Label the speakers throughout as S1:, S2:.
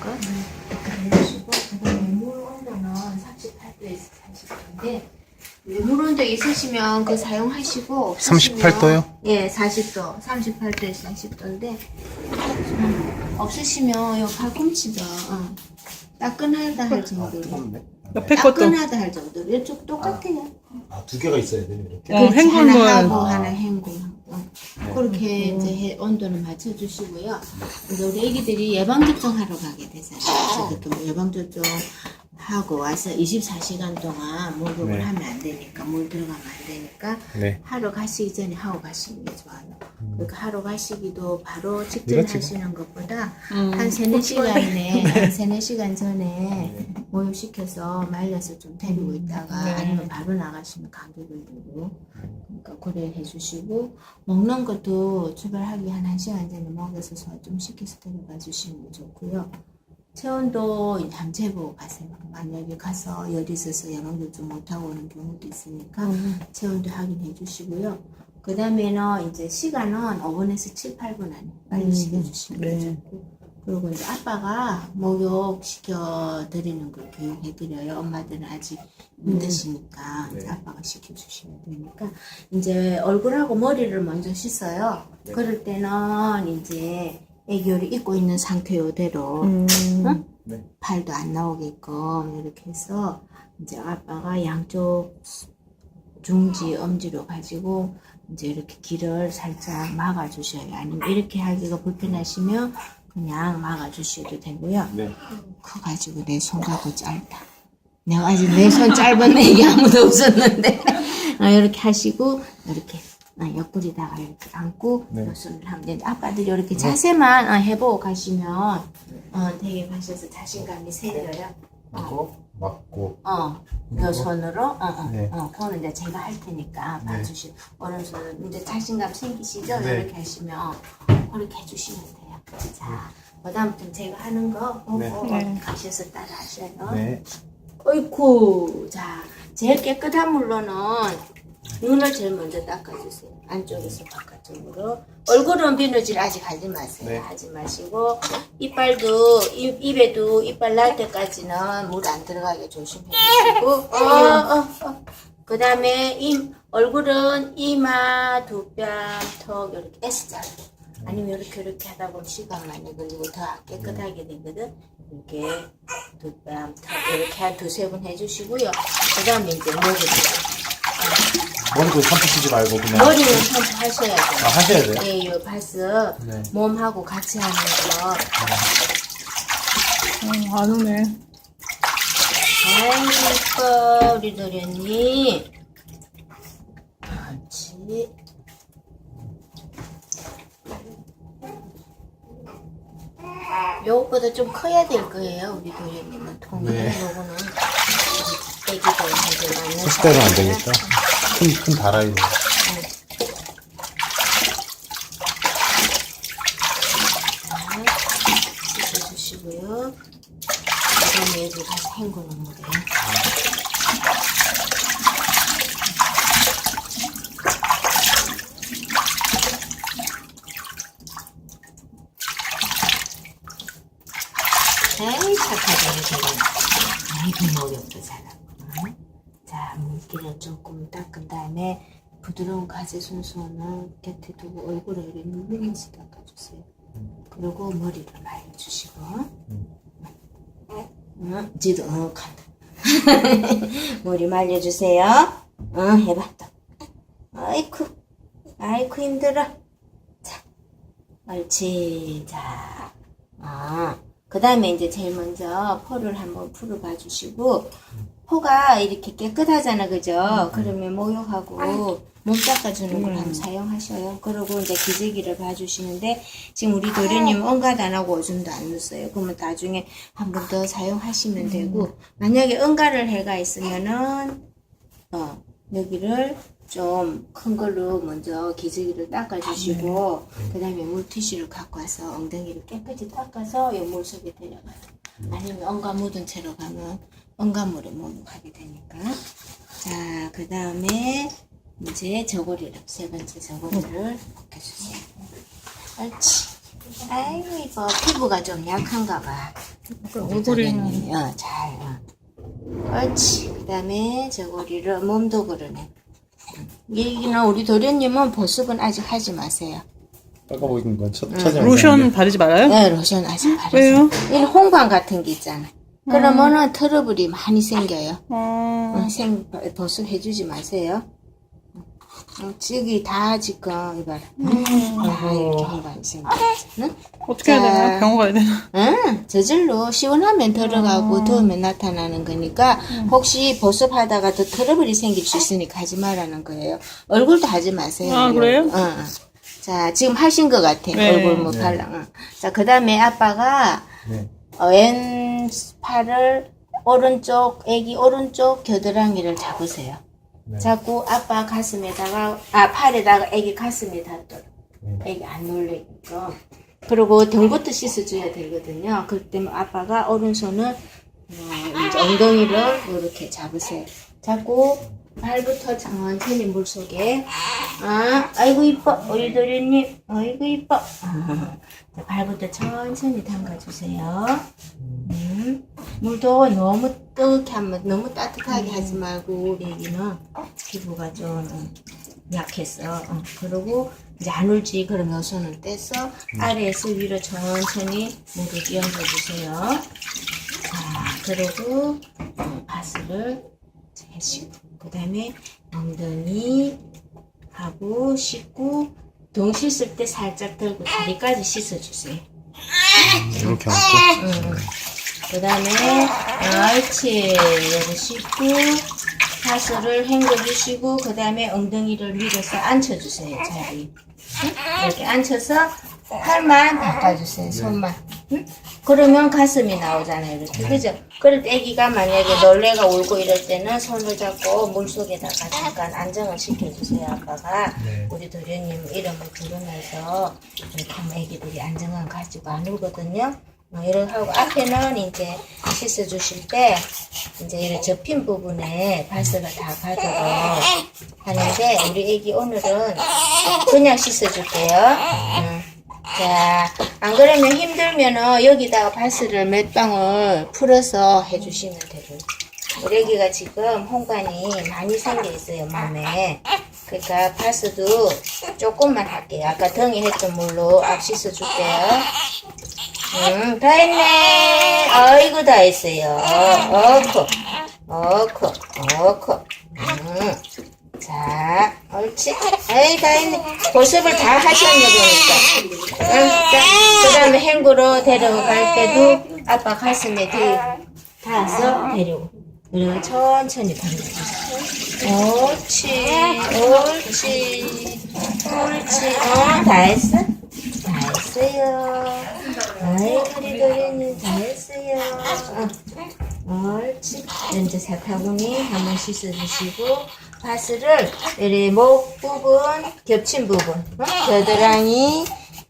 S1: 것 이렇게 해주시고 그다음에 물 온도는 38도에서 40도인데 물 온도 있으시면 그 사용하시고 없으시면
S2: 38 도요?
S1: 예, 40도, 38도에서 40도인데 없으시면 요 팔꿈치도 어, 따끈하다 할 정도로.
S3: 옆에 것도
S1: 따끈하다 할 정도로 이쪽 똑같아요.
S2: 아, 두 개가 있어야 돼요, 이렇게.
S3: 어,
S1: 그렇지,
S3: 헹굴
S1: 하나
S3: 물.
S1: 하고
S2: 아.
S1: 하나 헹굴 어. 그렇게 이제 해- 온도는 맞춰주시고요. 이제 우리 애기들이 예방접종 하러 가게 되잖아요. 그래서 또 예방접종 하고 와서 24시간 동안 목욕을
S2: 네.
S1: 하면 안 되니까 물 들어가면 안 되니까
S2: 네.
S1: 하러 가시기 전에 하고 가시는 게 좋아요. 그러니까 하러 가시기도 바로
S2: 이거
S1: 직전
S2: 지금-
S1: 하시는 것보다
S3: 음.
S1: 한 세네 시간에 한 세네 시간 전에 모욕시켜서 말려서 좀 데리고 있다가
S3: 네.
S1: 아니면 바로 나가시면 감기 걸리고 그러니까 그래 해주시고 먹는 것도 출발하기 한 1시간 전에 먹여서 좀 시켜서 데려가 주시면 좋고요. 체온도 이제 한번 재보고 가세요. 만약에 가서 열이 있어서 예방접종 못하고 오는 경우도 있으니까
S3: 음.
S1: 체온도 확인해 주시고요. 그 다음에는 이제 시간은 5분에서 7, 8분 안에 빨리
S3: 음,
S1: 시켜주시면
S3: 네.
S1: 좋고. 그리고 이제 아빠가 목욕 시켜드리는 걸 교육해드려요. 엄마들은 아직 힘드시니까 이제
S2: 네.
S1: 아빠가 시켜주시면 되니까 이제 얼굴하고 머리를 먼저 씻어요.
S2: 네.
S1: 그럴 때는 이제 애교를 입고 있는 상태요대로
S3: 음.
S1: 응?
S2: 네.
S1: 팔도 안 나오게끔 이렇게 해서 이제 아빠가 양쪽 중지 엄지로 가지고 이제 이렇게 길을 살짝 막아 주셔요. 아니면 이렇게 하기가 불편하시면 그냥 막아 주셔도 되고요.
S2: 네.
S1: 그거 가지고 내 손가락 짧다. 내가 아직 내 손 짧은 애기 아무도 없었는데 어, 이렇게 하시고 이렇게 어, 옆구리다가 이렇게 안고
S2: 네.
S1: 요 손을 하면 되는데 아빠들이 이렇게 자세만 어, 해보고 가시면 어, 되게 가셔서 자신감이 생겨요.
S2: 하고, 맞고.
S1: 어, 요 손으로, 어, 어,
S2: 네.
S1: 어, 그거는 이제 제가 할 테니까
S2: 네.
S1: 봐주시고, 오른손은 이제 자신감 생기시죠?
S2: 네.
S1: 이렇게 하시면, 그렇게 해주시면 돼요. 자, 그다음부터 제가 하는 거 보고
S2: 네.
S3: 네.
S1: 가셔서 따라 하셔요.
S2: 네.
S1: 어이쿠, 자, 제일 깨끗한 물로는 눈을 제일 먼저 닦아주세요. 안쪽에서 바깥쪽으로. 얼굴은 비누질 아직 하지 마세요.
S2: 네.
S1: 하지 마시고, 이빨도, 입, 입에도 이빨 날 때까지는 물 안 들어가게 조심해 주시고, 어, 어, 어. 그 다음에 이, 얼굴은 이마, 두뺨, 턱, 이렇게 S자로. 아니면 이렇게 이렇게 하다 보면 시간 많이 걸리고 더 깨끗하게 되거든. 이렇게 두뺨, 턱 이렇게 한 두세 번 해주시고요. 그 다음에 이제 머리.
S2: 머리도 샴푸 쓰지 말고 그냥.
S1: 머리는 샴푸 하셔야
S2: 아,
S1: 돼요.
S2: 하셔야 돼요?
S1: 예, 이 바스
S2: 네.
S1: 몸하고 같이 하는 거.
S3: 어, 안 오네.
S1: 아이고, 이뻐, 우리 도련님. 그렇지. 요것보다 좀 커야 될 거예요, 우리 도련님은. 통은
S2: 네.
S1: 요거는 애기들 이제 많이
S2: 40대로 안 되겠다. 큰, 큰 다라이로.
S1: 씻어주시고요. 그다음에 얘도 다시 헹구는 물에. 에이 착하다 이거. 아이고 목욕도 잘하고. 자 물기를 조금 닦은 다음에 부드러운 가지 손수건을 곁에 두고 얼굴에 이렇게 누르면서 닦아주세요. 그리고 머리를 말려 주시고. 응, 지도 어 간다. 머리 말려주세요. 응, 해봐 또. 아이쿠, 아이쿠 힘들어. 자, 옳지. 자, 아, 그 다음에 이제 제일 먼저 포를 한번 풀어봐 주시고, 포가 이렇게 깨끗하잖아, 그죠? 그러면 목욕하고 몸 닦아주는 걸 한번 사용하셔요. 그리고 이제 기저귀를 봐주시는데, 지금 우리 도련님 응가도 안 하고 오줌도 안 넣었어요. 그러면 나중에 한 번 더 사용하시면 되고, 만약에 응가를 해가 있으면은, 어, 여기를 좀 큰 걸로 먼저 기저귀를 닦아주시고, 그 다음에 물티슈를 갖고 와서 엉덩이를 깨끗이 닦아서 이 물속에 데려가요. 아니면 엉가 묻은 채로 가면 엉가물에 목욕하게 되니까. 자, 그 다음에 이제 저고리를, 세 번째 저고리를 벗겨주세요. 옳지. 아이고 이뻐 피부가 좀 약한가 봐.
S3: 얼굴이
S1: 어, 잘. 어. 옳지. 그다음에 저고리를 몸도 그러네. 얘기는 우리 도련님은 보습은 아직 하지 마세요.
S2: 아까 보이는 건 첫, 첫
S3: 로션 바르지 말아요?
S1: 네, 로션 아직 바르세요.
S3: 왜요?
S1: 이 홍광 같은 게 있잖아. 그러면은 트러블이 많이 생겨요.
S3: 어,
S1: 어, 생 보습 해주지 마세요. 어, 저기 다 지금 이봐라. 아, 이렇게 홍광이 생겼지. 응?
S3: 어떻게 해야 되나? 병원 가야 되나?
S1: 응, 저절로 시원하면 들어가고 더우면 나타나는 거니까 혹시 보습하다가 더 트러블이 생길 수 있으니까 하지 말라는 거예요. 얼굴도 하지 마세요.
S3: 아, 그래요?
S1: 응, 응. 자, 지금 하신 것 같아.
S3: 네.
S1: 얼굴 뭐 발라. 응. 자, 그 다음에 아빠가
S2: 네.
S1: 어, 왼팔을 오른쪽, 애기 오른쪽 겨드랑이를 잡으세요.
S2: 네.
S1: 자꾸 아빠 가슴에다가, 아, 팔에다가 애기 가슴에 닿도록.
S2: 네.
S1: 애기 안 놀래니까. 그리고 등부터 씻어줘야 되거든요. 그때 아빠가 오른손을, 어, 엉덩이를 이렇게 잡으세요. 잡고, 발부터 천천히 물 속에. 아, 아이고, 이뻐. 우리 도련님. 아이고, 이뻐. 자, 발부터 천천히 담가주세요. 음, 물도 너무 뜨겁게 하면 너무 따뜻하게 하지 말고 애기는 피부가 좀 약해서 어, 그리고 이제 안 울지 그러면 손을 떼서 아래에서 위로 천천히 물을 끼얹어 주세요 자 그리고 어, 바스를 해시고 그 다음에 엉덩이 하고 씻고 동 씻을 때 살짝 들고 다리까지 씻어주세요
S2: 이렇게 하고.
S1: 그 다음에 옳지 여기 씻고 파스를 헹궈주시고 그 다음에 엉덩이를 밀어서 앉혀주세요 자리 응? 이렇게 앉혀서 팔만 닦아주세요 손만 응? 그러면 가슴이 나오잖아요 이렇게 그죠? 그럴 때 애기가 만약에 놀래가 울고 이럴 때는 손을 잡고 물 속에다가 잠깐 안정을 시켜주세요 아빠가
S2: 네.
S1: 우리 도련님 이름을 부르면서 이렇게 하면 애기들이 안정감 가지고 안 울거든요 어, 이렇게 하고 앞에는 이제 씻어 주실 때 이제 이런 접힌 부분에 바스를 다 가도록 하는데 우리 애기 오늘은 그냥 씻어 줄게요. 음. 자, 안 그러면 힘들면은 여기다가 바스를 몇 방울 풀어서 해주시면 돼요. 우리 애기가 지금 홍관이 많이 생겨 있어요, 몸에. 그러니까 바스도 조금만 할게요. 아까 등에 했던 물로 앞 씻어줄게요. 응, 다 했네. 아이고, 다 했어요. 어커, 어커, 어커. 응. 자, 옳지. 에이, 다 했네. 보습을 다 하셨네, 보니까. 그 다음에 행구로 데려갈 때도 아빠 가슴에 대, 닿아서 데려고. 그리고 천천히 발라주세요. 옳지, 옳지, 옳지. 어, 다 했어? 다 했어요. 아이, 우리 도련님 다 했어요. 어. 옳지. 이제 사타구니 한번 씻어주시고, 바스를, 이리 목 부분, 겹친 부분, 어? 겨드랑이,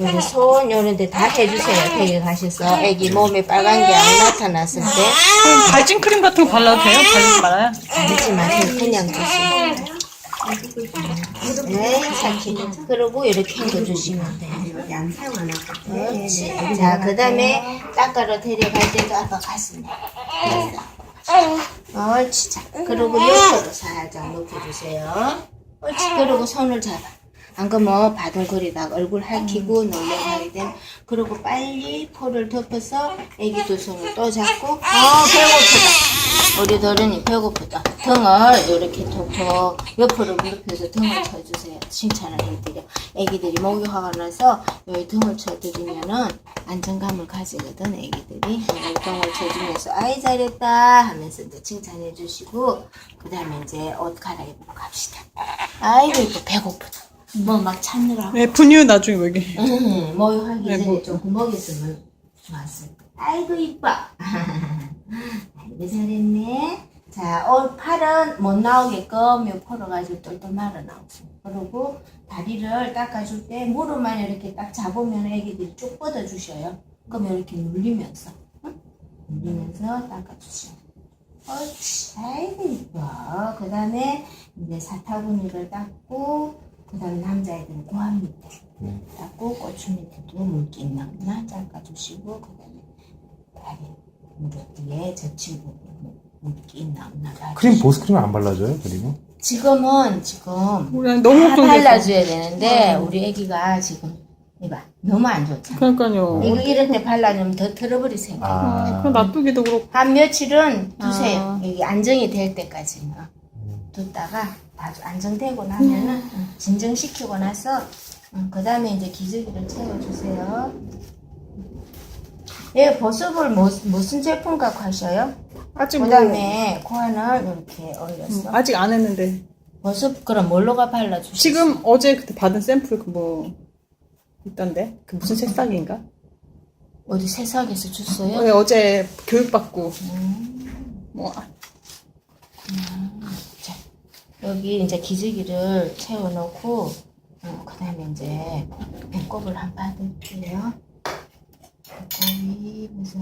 S1: 여기 손, 요런 데 다 해주세요. 되게 가셔서. 애기 몸에 빨간 게 안 나타났을 때.
S3: 그럼 발진 크림 같은 거 발라도 돼요? 바르지 말아요?
S1: 바르지 마세요. 그냥 주시면 에이, 착해. 그리고 이렇게 헹궈주시면 돼요.
S4: 양상은
S1: 그렇지. 자, 그 다음에 닦아러 데려갈 때도 아빠 가슴에. 옳지. 자, 그리고 옆으로 살짝 높여주세요. 옳지. 그리고 손을 잡아. 안 그러면 바둥거리다가 얼굴 핥히고 놀래가게 되면 그리고 빨리 코를 덮어서 애기 두 손을 또 잡고. 아 배고프다. 우리 도련이 배고프다. 등을 이렇게 톡톡 옆으로 눕혀서 등을 쳐주세요. 칭찬을 해드려. 애기들이 목욕하고 나서 여기 등을 쳐드리면은 안정감을 가지거든 애기들이. 등을 쳐주면서 아이 잘했다 하면서 이제 칭찬해 주시고 그 다음에 이제 옷 갈아입고 갑시다. 아이고 이거 배고프다 뭐 막 찾느라고
S3: 네, 분유 나중에 여기.
S1: 음, 목욕하기
S3: 네,
S1: 전에
S3: 뭐-
S1: 좀 구멍 있으면 좋았을 거. 아이고 이뻐. 아이고 잘했네. 자, 어, 팔은 못 나오게끔 요 풀어가지고 똘똘 말아 나오세요. 그리고 다리를 닦아줄 때 무릎만 이렇게 딱 잡으면 애기들이 쭉 뻗어 주셔요. 그럼 이렇게 눌리면서, 응? 눌리면서 닦아주세요. 옳지. 아이고 이뻐. 그 다음에 이제 사타구니를 닦고 그 다음에 남자애들은 고함 밑에
S2: 네.
S1: 닦고 고추 밑에도 물기 있나 없나 닦아주시고 그 다음에 다리 무릎 젖힌 부분 물기 있나.
S2: 크림 보습크림 안 발라줘요? 그리고
S1: 지금은 지금
S3: 우리 너무
S1: 다. 발라줘야 되는데 우리 애기가 지금 이봐 너무 안 좋잖아.
S3: 그러니까요.
S1: 이거 이럴 때 발라주면 더 트러블이 생겨.
S2: 아
S3: 그럼 놔두기도 그렇고.
S1: 한 며칠은 두세요.
S3: 아.
S1: 이게 안정이 될 때까지는 뒀다가 아주 안정되고 나면은 응, 진정시키고 나서 그 다음에 이제 기저귀를 채워주세요. 예, 보습을 뭐, 무슨 제품 갖고 하셔요?
S3: 아직
S1: 그
S3: 뭐,
S1: 다음에 코안을 이렇게 올렸어.
S3: 아직 안 했는데.
S1: 보습 그럼 뭘로가 발라주시죠?
S3: 지금 어제 그때 받은 샘플 그뭐 있던데? 그 무슨 새싹인가?
S1: 어디 세상에서 줬어요?
S3: 네, 어제 교육받고
S1: 음.
S3: 뭐
S1: 여기 이제 기저귀를 채워놓고 어, 그 다음에 이제 배꼽을 한번 받을게요. 배꼽이 보자.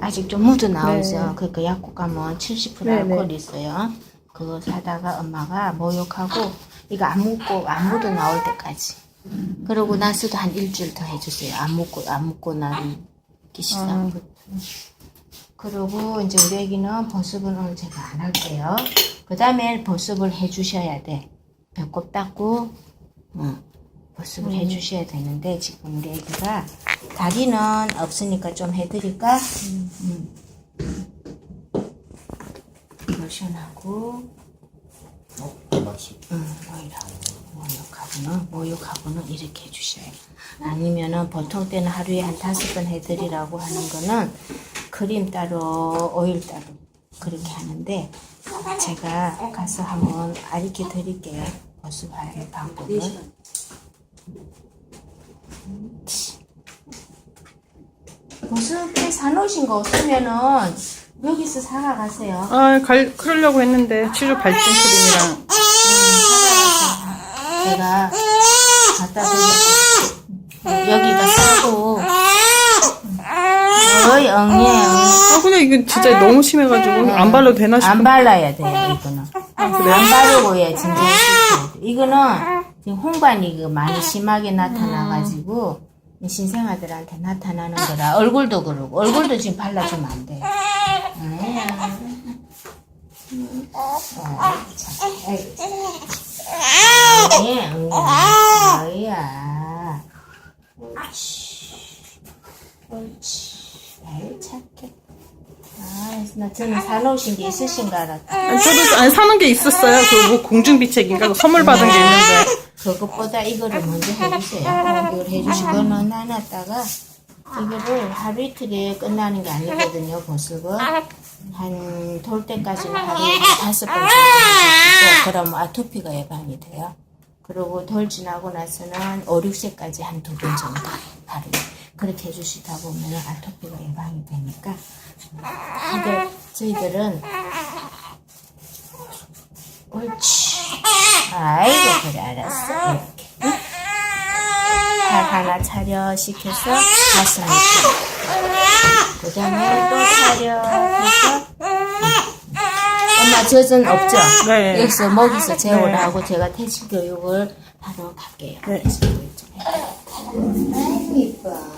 S1: 아직 좀 묻어 나오죠.
S3: 네.
S1: 그러니까 약국 가면 70%
S3: 네,
S1: 알코올 있어요. 그거 사다가 엄마가 목욕하고 이거 안 묻고 안 묻어 나올 때까지. 그러고 나서도 한 일주일 더 해주세요. 안 묻고 안 묻고 나는 기시상. 그리고 이제 우리 애기는 보습은 오늘 제가 안 할게요. 그 다음에 보습을 해주셔야 돼. 배꼽 닦고, 응. 보습을 해주셔야 되는데, 지금 우리 애기가 다리는 없으니까 좀 해드릴까? 음. 로션하고,
S2: 맛이
S1: 응, 오일하고, 모욕하고는, 모욕하고는 이렇게 해주셔요. 아니면은 보통 때는 하루에 한 다섯 번 해드리라고 하는 거는 크림 따로, 오일 따로 그렇게 하는데 제가 가서 한번 알려 드릴게요. 보습하는 방법을. 보습에 사놓으신 거 없으면은 여기서 사가 가세요.
S3: 아, 갈, 그러려고 했는데 치료 발진 크림이랑
S1: 제가 갖다 드릴게요. 여기가 싸고. 어이, 엉예, 엉예.
S3: 아 근데 이거 진짜 너무 심해가지고 안 발라도 되나 싶어
S1: 안 발라야 돼요, 이거는. 안 바르고 해, 진정시켜야 돼. 이거는 지금 홍반이 그 많이 심하게 나타나가지고, 이 신생아들한테 나타나는 거라, 얼굴도 그러고, 얼굴도 지금 발라주면 안 돼. 아니야. 어, 참. 아이고, 참. 예, 응, 아이야. 옳지. 옳지. 아이, 착해. 아, 나 저는 사놓으신 게 있으신 줄 알았다.
S3: 아니, 저도 아니, 사는 게 있었어요 그 뭐 공중비책인가 그 선물 받은 게 있는데
S1: 그것보다 이거를 먼저 해주세요. 이걸 해주시고, 그거는 나눴다가, 이거를 하루 이틀에 끝나는 게 아니거든요, 보습은. 한, 돌 때까지는 하루에 한 다섯 번 정도 해주시고, 그럼 아토피가 예방이 돼요. 그리고 돌 지나고 나서는 5, 6세까지 한 두 번 정도 하루에. 그렇게 해주시다 보면 아토피가 예방이 되니까. 이걸, 저희들은, 옳지. 아이고, 그래, 알았어. 이렇게. 응? 팔 하나 차려 시켜서 가슴. 그 다음에 또 차려 해서. 엄마 젖은 없죠?
S3: 네.
S1: 여기서 먹이서 재우라고 제가 퇴직 교육을 하러 갈게요.
S3: 네.
S1: 퇴직 교육 좀 해요. 아이고, 이뻐.